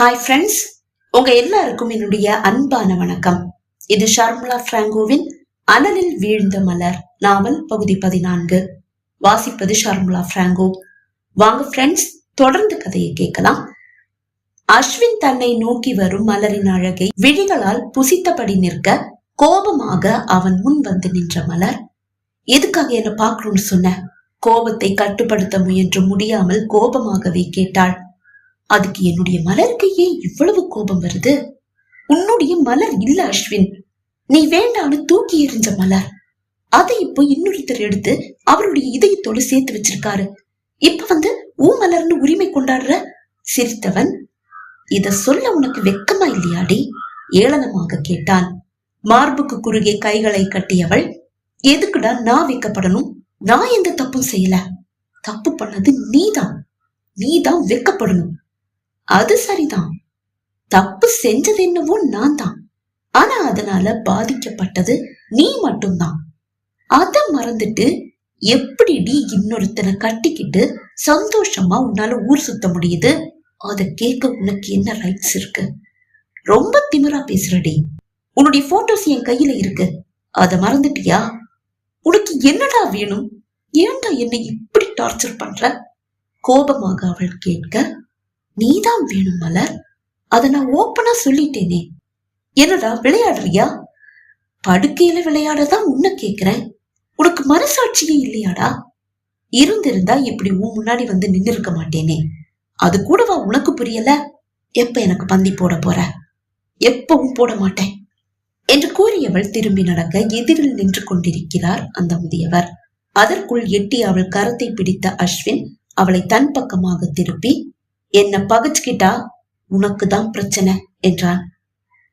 Hi friends உங்க எல்லாருக்கும் என்னுடைய அன்பான வணக்கம். இது ஷர்முலா பிராங்கோவின் அனலில் வீழ்ந்த மலர் நாவல் பகுதி பதினான்கு. வாசிப்பது ஷர்முலா பிராங்கோ. வாங்க ஃப்ரெண்ட்ஸ் தொடர்ந்து கதையை கேட்கலாம். அஸ்வின் தன்னை நோக்கி வரும் மலரின் அழகை விழிகளால் புசித்தபடி நிற்க கோபமாக அவன் முன் வந்து நின்ற மலர். எதுக்காக என்ன பார்க்கணும்னு சொன்ன? கோபத்தை கட்டுப்படுத்த முயன்று முடியாமல் கோபமாகவே கேட்டாள். அதுக்கு என்னுடைய மலருக்கு ஏன் இவ்வளவு கோபம் வருது? உன்னுடைய மலர் இல்ல அஸ்வின். நீ வேண்டான்னு தூக்கி எறிஞ்ச மலர். அதை இப்போ இன்னொருத்தர் எடுத்து அவருடைய இதயத்தோடு சேர்த்து வச்சிருக்காரு. இப்ப வந்து ஊ மலர்னு உரிமை கொண்டாடுற சிரித்தவன்? இத சொல்ல உனக்கு வெக்கமா இல்லையாடி? ஏளனமாக கேட்டான். மார்புக்கு குறுகே கைகளை கட்டியவள் எதுக்குடா நான் வெக்கப்படணும்? நான் எந்த தப்பும் செய்யல. தப்பு பண்ணது நீதான். நீதான் வெக்கப்படணும். அது சரிதான். தப்பு செஞ்சது என்னவோ நான் தான் ஆனா அதனால பாதிக்கப்பட்டது நீ மட்டும்தான். அத மறந்துட்டு எப்படிடி இன்னொருத்தனை கட்டிக்கிட்டு சந்தோஷமா உன்னால ஊர் சுத்த முடியுது? அத கேட்க உனக்கு என்ன ரைட்ஸ் இருக்கு? ரொம்ப திமிரா பேசுறடி உன்னுடைய போட்டோஸ் என் கையில இருக்கு. அத மறந்துட்டியா? உனக்கு என்னடா வேணும்? ஏன்டா என்னை இப்படி டார்ச்சர் பண்ற? கோபமாக அவள் கேட்க நீதான் வேணும் மலர். அதை நான் ஓப்பனா சொல்லிட்டேனே. என்னடா விளையாடுறியா? படுக்கையில விளையாடதான் உன்னை கேக்குறேன். உனக்கு மனசாட்சியே இல்லையாடா? இருந்திருந்தா இப்படி உன் முன்னாடி வந்து நின்னு இருக்க மாட்டேனே. அது கூடவா உனக்கு புரியல? எப்ப எனக்கு பந்தி போட போற? எப்பவும் போட மாட்டேன். என்று கூறியவள் திரும்பி நடக்க எதிரில் நின்று கொண்டிருக்கிறார் அந்த முதியவர். அதற்குள் எட்டி அவள் கரத்தை பிடித்த அஸ்வின் அவளை தன் பக்கமாக திருப்பி என்ன பகிச்சுக்கிட்டா உனக்கு தான் பிரச்சனை என்றான்.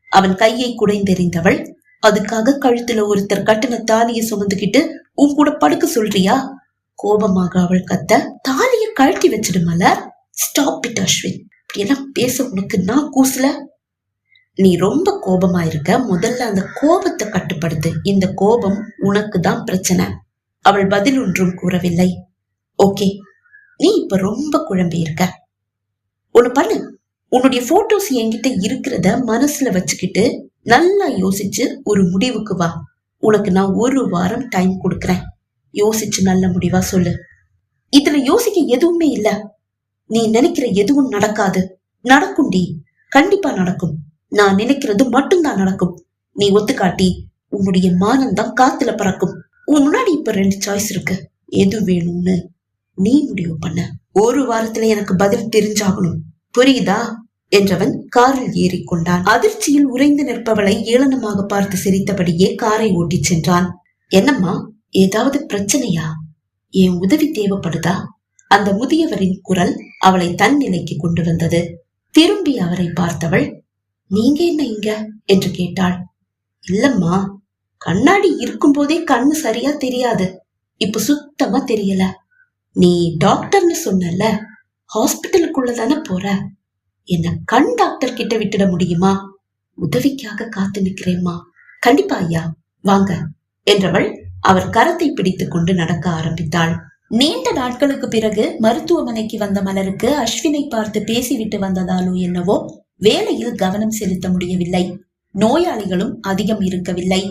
அவன் கையை குடைந்தெறிந்தவள் அதுக்காக கழுத்துல ஒருத்தர் கட்டின தாலியை சுமந்துக்கிட்டு உன் கூட படுக்க சொல்றியா? கோபமாக அவள் கத்த தாலிய கழட்டி வச்சிடு மலர். ஸ்டாப் இட் அஸ்வின் இப்படியெல்லாம் பேச உனக்கு நான் கூசல? நீ ரொம்ப கோபமா இருக்க. முதல்ல அந்த கோபத்தை கட்டுப்படுத்து. இந்த கோபம் உனக்கு தான் பிரச்சனை. அவள் பதில் ஒன்றும் கூறவில்லை. ஓகே. நீ இப்ப ரொம்ப குழம்பி இருக்க. ஒண்ணு பண்ணு. உன்னுடைய போட்டோஸ் என்கிட்ட இருக்கிறத மனசுல வச்சுக்கிட்டு நல்லா யோசிச்சு ஒரு முடிவுக்கு வா. உனக்கு நான் ஒரு வாரம் டைம் கொடுக்கறேன். யோசிச்சு நல்ல முடிவா சொல்லு. இதுல யோசிக்க எதுவுமே இல்ல. நீ நினைக்கிற எதுவும் நடக்காது. நடக்கும்டி கண்டிப்பா நடக்கும். நான் நினைக்கிறது மட்டும்தான் நடக்கும். நீ ஒத்துக்காட்டி உன்னுடைய மானம் தான் காத்துல பறக்கும். உன் முன்னாடி இப்ப ரெண்டு சாய்ஸ் இருக்கு. எது வேணும்னு. நீ முடிவு பண்ண. ஒரு வாரத்துல எனக்கு பதில் தெரிஞ்சாகணும். புரியுதா? என்றவன் காரில் ஏறிக்கொண்டான். அதிர்ச்சியில் உறைந்து நிற்பவளை ஏளனமாக பார்த்து சிரித்தபடியே காரை ஓட்டிச் சென்றான். என்னம்மா ஏதாவது பிரச்சனையா? என் உதவி தேவைப்படுதா? அந்த முதியவரின் குரல் அவளை தன் நிலைக்கு கொண்டு வந்தது. திரும்பி அவரை பார்த்தவள் நீங்க என்ன இங்க? என்று கேட்டாள். இல்லம்மா கண்ணாடி இருக்கும்போதே கண்ணு சரியா தெரியாது. இப்ப சுத்தமா தெரியல. நீ டாக்டர்னு சொன்னல ஹாஸ்பிட்டலுக்குள்ள தானே போற? என்ன கண் டாக்டர் கிட்ட விட்டுட முடியுமா? உதவிக்காக காத்து நிக்கிறேம்மா. கண்டிப்பா ஐயா வாங்க என்றவள் அவர் கரத்தை பிடித்துக் கொண்டு நடக்க ஆரம்பித்தாள். நீண்ட நாட்களுக்கு பிறகு மருத்துவமனைக்கு வந்த மலருக்கு அஸ்வினை பார்த்து பேசிவிட்டு வந்ததாலோ என்னவோ வேலையில் கவனம் செலுத்த முடியவில்லை. நோயாளிகளும் அதிகம் இருக்கவில்லை.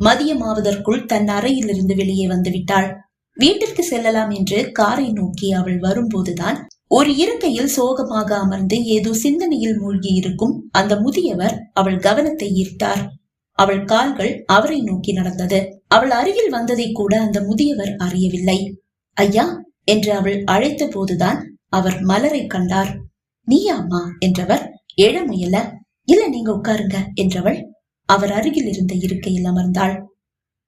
மதியமாவதற்குள் தன் அறையிலிருந்து வெளியே வந்து விட்டாள். வீட்டிற்கு செல்லலாம் என்று காரை நோக்கி அவள் வரும்போதுதான் ஒரு இருக்கையில் சோகமாக அமர்ந்து ஏதோ சிந்தனையில் மூழ்கி இருக்கும் அந்த முதியவர் அவள் கவனத்தை ஈர்த்தார். அவள் கால்கள் அவரை நோக்கி நடந்தது. அவள் அருகில் வந்ததை கூட அந்த முதியவர் அறியவில்லை. ஐயா என்று அவள் அழைத்த போதுதான் அவர் மலரை கண்டார். நீயாம்மா என்றவர் எழ முயல. இல்ல நீங்க உட்காருங்க என்றவள் அவர் அருகில் இருந்த இருக்கையில் அமர்ந்தாள்.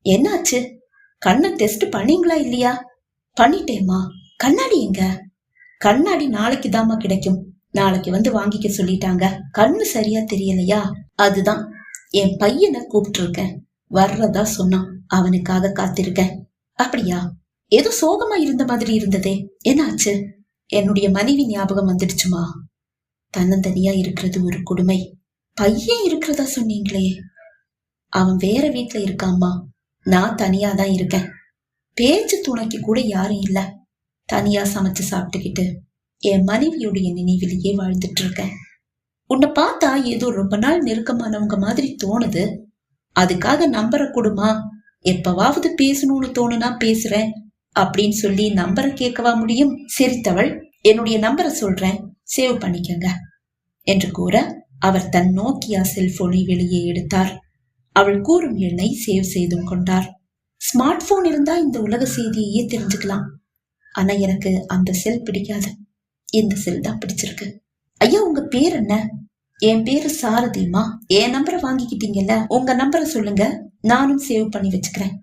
என்னாச்சு? கண்ணை டெஸ்ட் பண்ணீங்களா இல்லையா? பண்ணிட்டேம்மா. கண்ணாடி எங்க? கண்ணாடி நாளைக்கு தாம்மா கிடைக்கும். நாளைக்கு வந்து வாங்கிக்க சொல்லிட்டாங்க. கண்ணு சரியா தெரியலையா? அதுதான். என் பையனை கூப்பிட்டு இருக்கேன் வர்றதா சொன்னான். அவனுக்காக காத்திருக்கேன். அப்படியா? ஏதோ சோகமா இருந்த மாதிரி இருந்ததே. என்னாச்சு? என்னுடைய மனைவி ஞாபகம் வந்துடுச்சுமா? தன்னந்தனியா இருக்கிறது ஒரு கொடுமை. பையன் இருக்கிறதா சொன்னீங்களே. அவன் வேற வீட்டுல இருக்காம்மா. நான் தனியா தான் இருக்கேன். பேச்சு துணைக்கு கூட யாரும் இல்ல. தனியா சமைச்சு சாப்பிட்டுக்கிட்டு என் மனைவியுடைய நினைவிலேயே வாழ்ந்துட்டு இருக்கேன். உன்னை பார்த்தா ஏதோ ரொம்ப நாள் நெருக்கமானவங்க மாதிரி தோணுது. அதுக்காக நம்பரை கொடுமா எப்பவாவது பேசணும்னு தோணுனா பேசுறேன். அப்படின்னு சொல்லி நம்பரை கேட்கவா முடியும்? சிரித்தவள் என்னுடைய நம்பரை சொல்றேன். சேவ் பண்ணிக்கங்க. என்று கூற அவர் தன் நோக்கியா செல்போனை வெளியே எடுத்தார். அவள் கூறும் எண்ணை சேவ் செய்தும் கொண்டார் ஸ்மார்ட் போன் இருந்தா இந்த உலக செய்தியையே தெரிஞ்சுக்கலாம். ஆனா எனக்கு அந்த செல் பிடிக்காது. இந்த செல் தான் பிடிச்சிருக்கு. ஐயா உங்க பேர் என்ன? என் பேரு சாரதிமா என் நம்பரை வாங்கிக்கிட்டீங்கல்ல? உங்க நம்பரை சொல்லுங்க. நானும் சேவ் பண்ணி வச்சுக்கிறேன்.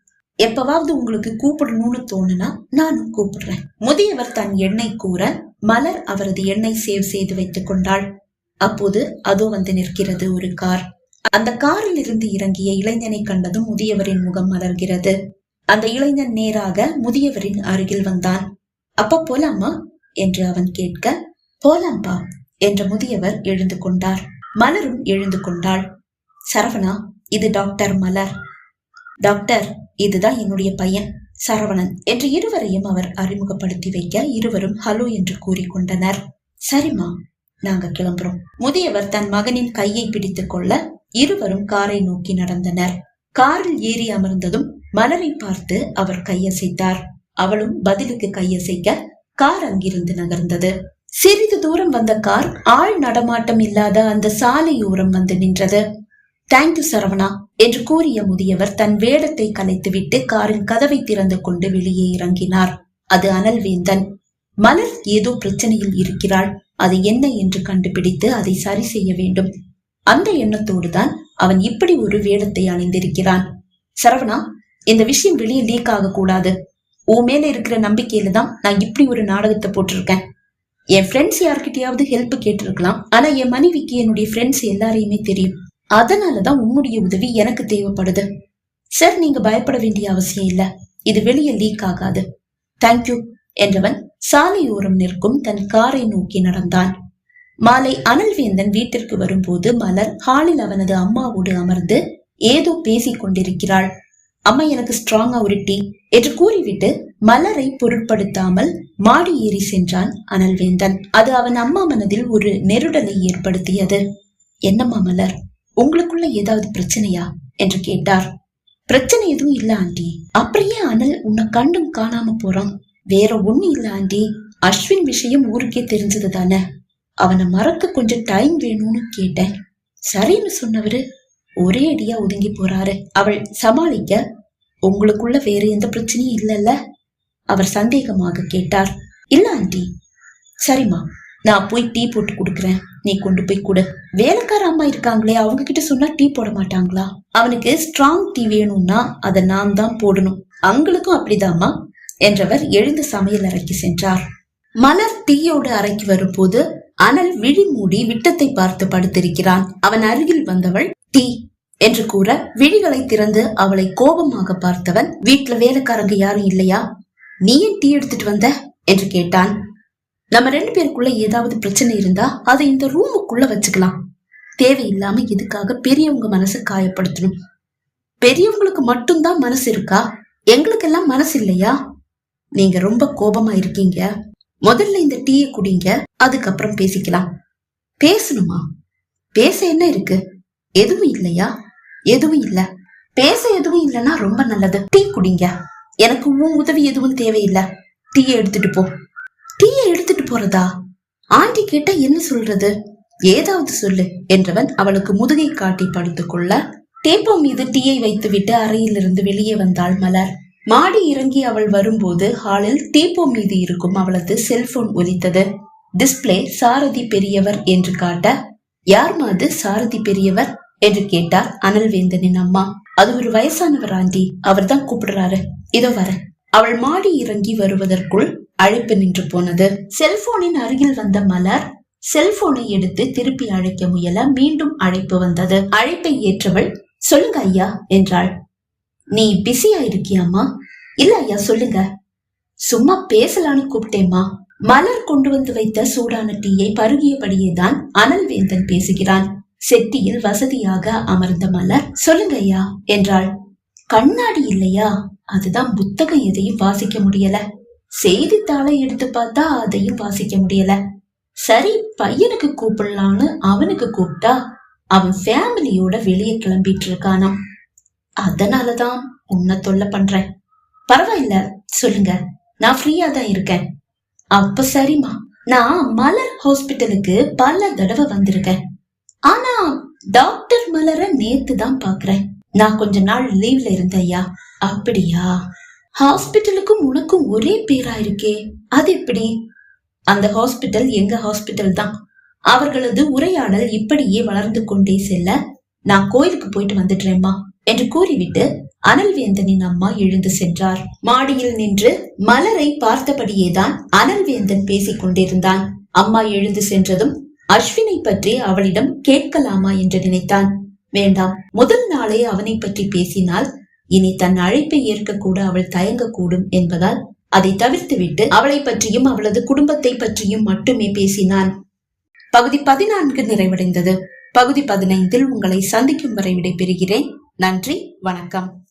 எப்பவாவது உங்களுக்கு கூப்பிடணும்னு தோணுனா நானும் கூப்பிடுறேன். முதியவர் தன் எண்ணை கூற மலர் அவரது எண்ணை சேவ் செய்து வைத்துக் கொண்டாள். அப்போது அதோ வந்து நிற்கிறது ஒரு கார். அந்த காரில் இருந்து இறங்கிய இளைஞனை கண்டதும் முதியவரின் முகம் மலர்கிறது. அந்த இளைஞன் நேராக முதியவரின் அருகில் வந்தான். அப்ப போலாமா? என்று அவன் கேட்க போலாம்பா என்ற முதியவர் எழுந்து கொண்டார். மலரும் எழுந்து கொண்டாள். சரவணா இது டாக்டர் மலர். டாக்டர் இதுதான் என்னுடைய பையன் சரவணன் என்று இருவரையும் அவர் அறிமுகப்படுத்தி வைக்க இருவரும் ஹலோ என்று கூறிக்கொண்டனர் சரிம்மா நாங்க கிளம்புறோம். முதியவர் தன் மகனின் கையை பிடித்துக் கொள்ள இருவரும் காரை நோக்கி நடந்தனர். காரில் ஏறி அமர்ந்ததும் மலரை பார்த்து அவர் கையசைத்தார். அவளும் பதிலுக்கு கையசைக்க கார் அங்கிருந்து நகர்ந்தது. சிறிது தூரம் வந்த கார் ஆள் நடமாட்டம் இல்லாத அந்த சாலையோரம் வந்து நின்றது. தேங்க்யூ சரவணா என்று கூறிய முதியவர் தன் வேடத்தை கலைத்துவிட்டு காரின் கதவை திறந்து கொண்டு வெளியே இறங்கினார். அது அனல்வேந்தன். மலர் ஏதோ பிரச்சனையில் இருக்கிறாள். அது என்ன என்று கண்டுபிடித்து அதை சரி செய்ய வேண்டும். அந்த எண்ணத்தோடு தான் அவன் இப்படி ஒரு வேடத்தை அணிந்திருக்கிறான். சரவணா இந்த விஷயம் வெளியே லீக் ஆக கூடாது உன் மேல இருக்கிற நம்பிக்கையில தான் நான் இப்படி ஒரு நாடகத்தை போட்டிருக்கேன். என் ஃப்ரெண்ட்ஸ் யார்கிட்டயாவது ஹெல்ப் கேட்டிருக்கலாம். ஆனா என் மனைவிக்கு என்னுடைய ஃப்ரெண்ட்ஸ் எல்லாரையுமே தெரியும். அதனாலதான் உன்னுடைய உதவி எனக்கு தேவைப்படுது. சார் நீங்க பயப்பட வேண்டிய அவசியம் இல்ல. இது வெளியே லீக் ஆகாது. தேங்க்யூ என்றவன் சாலையோரம் நிற்கும் தன் காரை நோக்கி நடந்தான். மாலை அனல்வேந்தன் வீட்டிற்கு வரும்போது மலர் ஹாலில் அவனது அம்மாவோடு அமர்ந்து ஏதோ பேசிக் கொண்டிருக்கிறாள். அம்மா எனக்கு ஸ்ட்ராங்கா ஒரு டீ என்று கூறிவிட்டு மலரை பொருட்படுத்தாமல் மாடி ஏறி சென்றான் அனல்வேந்தன். அது அவன் அம்மா மனதில் ஒரு நெருடலை ஏற்படுத்தியது. என்னம்மா மலர் உங்களுக்குள்ள ஏதாவது பிரச்சனையா? என்று கேட்டார். பிரச்சனை எதுவும் இல்ல ஆண்டி. அப்படியே அனல் உன்னை கண்டும் காணாம போறான். வேற ஒண்ணு இல்ல ஆண்டி. அஸ்வின் விஷயம் ஊருக்கே தெரிஞ்சது தானே. அவனை மறக்க கொஞ்சம் டைம் வேணும்னு கேட்டேன். சரின்னு சொன்னவரு ஒரே அடியா ஒதுங்கி போறாரு. அவள் சமாளிக்க உங்களுக்குள்ள வேற எந்த பிரச்சனையும் இல்லைல்ல? அவர் சந்தேகமாக கேட்டார். இல்ல ஆண்டி. சரிம்மா நான் போய் டீ போட்டு கொடுக்குறேன். நீ கொண்டு போய் கொடு. வேலைக்கார அம்மா இருக்காங்களே அவங்க கிட்ட சொன்னா டீ போட மாட்டாங்களா? அவனுக்கு ஸ்ட்ராங் டீ வேணும்னா அதை நான் தான் போடணும். அவங்களுக்கும் அப்படிதாமா என்றவர் எழுந்து சமையல் அறைக்கு சென்றார். மலர் டீயோடு அறைக்கு வரும்போது அனல் விழி மூடி விட்டத்தை பார்த்து படுத்திருக்கிறான். அவன் அருகில் வந்தவள் டீ என்று கூற விழிகளை திறந்து அவளை கோபமாக பார்த்தவன் வீட்டுல வேலைக்காரங்க யாரும் இல்லையா? நீ ஏன் டீ எடுத்துட்டு வந்த? என்று கேட்டான். நம்ம ரெண்டு பேருக்குள்ள ஏதாவது பிரச்சனை இருந்தா அதை இந்த ரூமுக்குள்ள வச்சுக்கலாம். தேவையில்லாம இதுக்காக பெரியவங்க மனசை காயப்படுத்தணும்? பெரியவங்களுக்கு மட்டும்தான் மனசு இருக்கா? எங்களுக்கெல்லாம் மனசு இல்லையா? நீங்க ரொம்ப கோபமா இருக்கீங்க. முதல்ல இந்த டீயை குடிங்க அதுக்கப்புறம் பேசிக்கலாம். பேசணுமா? பேச என்ன இருக்கு? எதுவும் இல்லையா? எதுவும் இல்ல. பேச எதுவும் இல்லைன்னா ரொம்ப நல்லது. டீ குடிங்க. எனக்கு உன் உதவி எதுவும் தேவையில்லை. டீயை எடுத்துட்டு போ. டீயை எடுத்துட்டு போறதா? ஆண்டி கேட்டா என்ன சொல்றது? ஏதாவது சொல்லு என்றவன் அவளுக்கு முதுகை காட்டி படுத்துக்கொள்ள டேப்போ மீது டீயை வைத்துவிட்டு அறையிலிருந்து வெளியே வந்தாள் மலர். மாடி இறங்கி அவள் வரும்போது ஹாலில் டீப்போ மீது இருக்கும் அவளது செல்போன் ஒலித்தது. டிஸ்பிளே சாரதி பெரியவர் என்று காட்ட யார் மாது சாரதி பெரியவர்? என்று கேட்டார் அனல்வேந்தனின் அம்மா. அது ஒரு வயசானவர் ஆண்டி. அவர் தான் கூப்பிடுறாரு. இதோ வர. அவள் மாடி இறங்கி வருவதற்குள் அழைப்பு நின்று போனது. செல்போனின் அருகில் வந்த மலர் செல்போனை எடுத்து திருப்பி அழைக்க முயல மீண்டும் அழைப்பு வந்தது. அழைப்பை ஏற்றவள் சொல்லுங்க ஐயா என்றாள். நீ பிஸியா இருக்கியாமா இல்ல ஐயா சொல்லுங்க. சும்மா பேசலான்னு கூப்பிட்டேம்மா. மலர் கொண்டு வந்து வைத்த சூடான டீயை பருகியபடியே தான் அனல்வேந்தன் பேசுகிறான். செட்டியில் வசதியாக அமர்ந்த மலர் சொல்லுங்க ஐயா என்றாள். கண்ணாடி இல்லையா? அதுதான் புத்தகம் எதையும் வாசிக்க முடியல. செய்தித்தாளை எடுத்து பார்த்தா அதையும் வாசிக்க முடியல. சரி பையனுக்கு கூப்பிடலான்னு அவனுக்கு கூப்பிட்டா அவன் ஃபேமிலியோட வெளியே கிளம்பிட்டு இருக்கானாம். அதனாலதான் உன்னை தொல்லை பண்றேன். பரவாயில்ல சொல்லுங்க. நான் ஃப்ரீயா தான் இருக்கேன். அப்ப சரிம்மா. நான் மலர் ஹாஸ்பிட்டலுக்கு பல தடவை வந்திருக்கேன். ஆனா டாக்டர் மலரை நேத்து தான் பாக்குறேன். நான் கொஞ்ச நாள் லீவ்ல இருந்தையா அப்படியா? ஹாஸ்பிட்டலுக்கும் உனக்கும் ஒரே பேரா இருக்கே. அது எப்படி? அந்த ஹாஸ்பிட்டல் எங்க ஹாஸ்பிட்டல் தான். அவர்களது உரையாடல் இப்படியே வளர்ந்து கொண்டே செல்ல நான் கோயிலுக்கு போயிட்டு வந்துடுறேம்மா. என்று கூறிவிட்டு அனல்வேந்தனின் அம்மா எழுந்து சென்றார். மாடியில் நின்று மலரை பார்த்தபடியேதான் அனல்வேந்தன் பேசிக் கொண்டிருந்தான். அம்மா எழுந்து சென்றதும் அஸ்வினை பற்றி அவளிடம் கேட்கலாமா என்று நினைத்தான். வேண்டாம் முதல் நாளே அவனை பற்றி பேசினால் இனி தன் அழைப்பை ஏற்க கூட அவள் தயங்கக்கூடும் என்பதால் அதை தவிர்த்துவிட்டு அவளை பற்றியும் அவளது குடும்பத்தை பற்றியும் மட்டுமே பேசினான். பகுதி பதினான்கு நிறைவடைந்தது. பகுதி பதினைந்தில் உங்களை சந்திக்கும் வரை விடைபெறுகிறேன். நன்றி வணக்கம்.